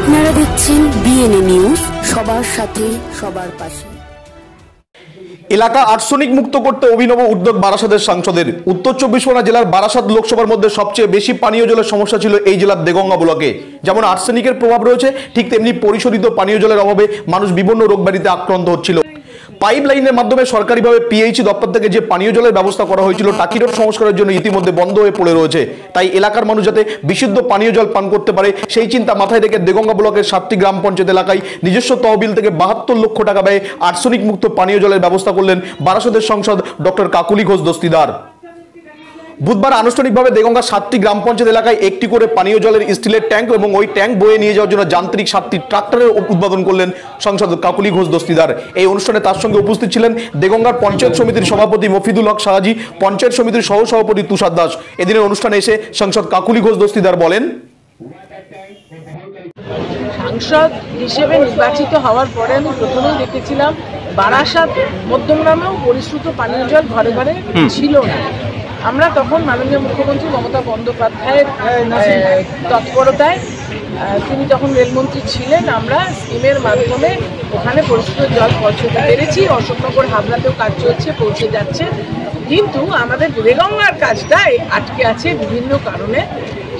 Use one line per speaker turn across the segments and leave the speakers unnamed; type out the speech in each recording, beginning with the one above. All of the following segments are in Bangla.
আপনারা দেখছেন বিএনএ নিউজ সবার সাথে, সবার পাশে।
এলাকা আর্সনিক মুক্ত করতে অভিনব উদ্যোগ বারাসাতের সাংসদের। উত্তর চব্বিশ পরগনা জেলার বারাসাত লোকসভার মধ্যে সবচেয়ে বেশি পানীয় জলের সমস্যা ছিল এই জেলার দেগঙ্গা ব্লকে। যেমন আর্সেনিকের প্রভাব রয়েছে, ঠিক তেমনি পরিশোধিত পানীয় জলের অভাবে মানুষ বিভিন্ন রোগব্যাধিতে আক্রান্ত হচ্ছিল। পাইপ লাইনের মাধ্যমে সরকারিভাবে পিএইচি দপ্তর থেকে যে পানীয় জলের ব্যবস্থা করা হয়েছিল টাকি রোড সংস্কারের জন্য ইতিমধ্যে বন্ধ হয়ে পড়ে রয়েছে। তাই এলাকার মানুষ যাতে বিশুদ্ধ পানীয় জল পান করতে পারে, সেই চিন্তা মাথায় রেখে দেগঙ্গা ব্লকের সাতটি গ্রাম পঞ্চায়েত এলাকায় নিজস্ব তহবিল থেকে বাহাত্তর লক্ষ টাকা ব্যয়ে আর্সেনিক মুক্ত পানীয় জলের ব্যবস্থা করলেন বারাসতের সংসদ ডক্টর কাকুলি ঘোষ দস্তিদার। বুধবার আনুষ্ঠানিকভাবে দেগঙ্গা সাতটি গ্রাম পঞ্চায়েত এলাকায় একটি করে পানীয় জলের স্টিলের ট্যাঙ্ক এবং ওই ট্যাঙ্ক বয়ে নিয়ে যাওয়ার জন্য যান্ত্রিক সাতটি ট্রাক্টরের উদ্বোধন করলেন সাংসদ কাকুলি ঘোষ দস্তিদার। এই অনুষ্ঠানে তার সঙ্গে উপস্থিত ছিলেন দেগঙ্গার পঞ্চায়েত সমিতির সভাপতি মফিদুল হক শাহাজি পঞ্চায়েত সমিতির সহ সভাপতি তুষার দাস। এদিনের অনুষ্ঠানে এসে সাংসদ কাকুলি ঘোষ দস্তিদার বলেন
সাংসদ হিসেবে নির্বাচিত হওয়ার পরে আমি প্রথমেই দেখেছিলাম বারাসাত মধ্যমগ্রামেও পরিশ্রুত পানীয় জল ঘরে ঘরে ছিল না। আমরা তখন মাননীয় মুখ্যমন্ত্রী মমতা বন্দ্যোপাধ্যায়ের তৎপরতায় তিনি তখন রেলমন্ত্রী ছিলেন আমরা স্কিমের মাধ্যমে ওখানে পরিশ্রুত জল পৌঁছতে পেরেছি। অশোকনগর হাবড়াতেও কাজ চলছে পৌঁছে যাচ্ছে। কিন্তু আমাদের রেগঙ্গার কাজটাই আটকে আছে বিভিন্ন কারণে।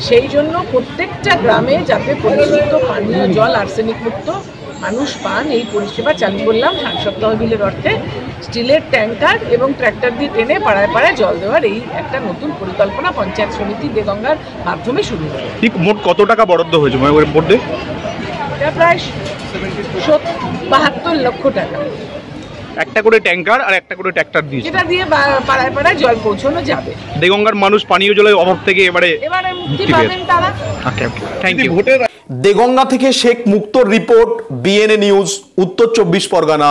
সেই জন্য প্রত্যেকটা গ্রামে যাতে পরিশুদ্ধ পানীয় জল আর্সেনিক মুক্ত মানুষ পান এই পরিষেবা চালু করলাম। সাংসদ তহবিলের অর্থে স্টিলের ট্যাঙ্কার এবং ট্র্যাক্টর দিয়ে টেনে পাড়ায় পাড়ায় জল দেওয়ার এই একটা নতুন পরিকল্পনা পঞ্চায়েত সমিতি দেগঙ্গার মাধ্যমে শুরু হলো।
ঠিক মোট কত টাকা বরাদ্দ হয়েছে? বোর্ডে
এটা প্রায় বাহাত্তর লক্ষ টাকা।
একটা করে ট্যাঙ্কার আর একটা করে ট্র্যাক্টর দিয়েছে।
যেটা দিয়ে বা- পাড়ায় পাড়ায় জল পৌঁছানো যাবে।
দেগঙ্গার মানুষ পানীয় জলের অভাব থেকে এবারে
এবারে মুক্তি পাবেন তারা।
থ্যাংক ইউ
দেগঙ্গা থেকে Sheikh Muktar report BNA news Uttar Chobbish Pargana.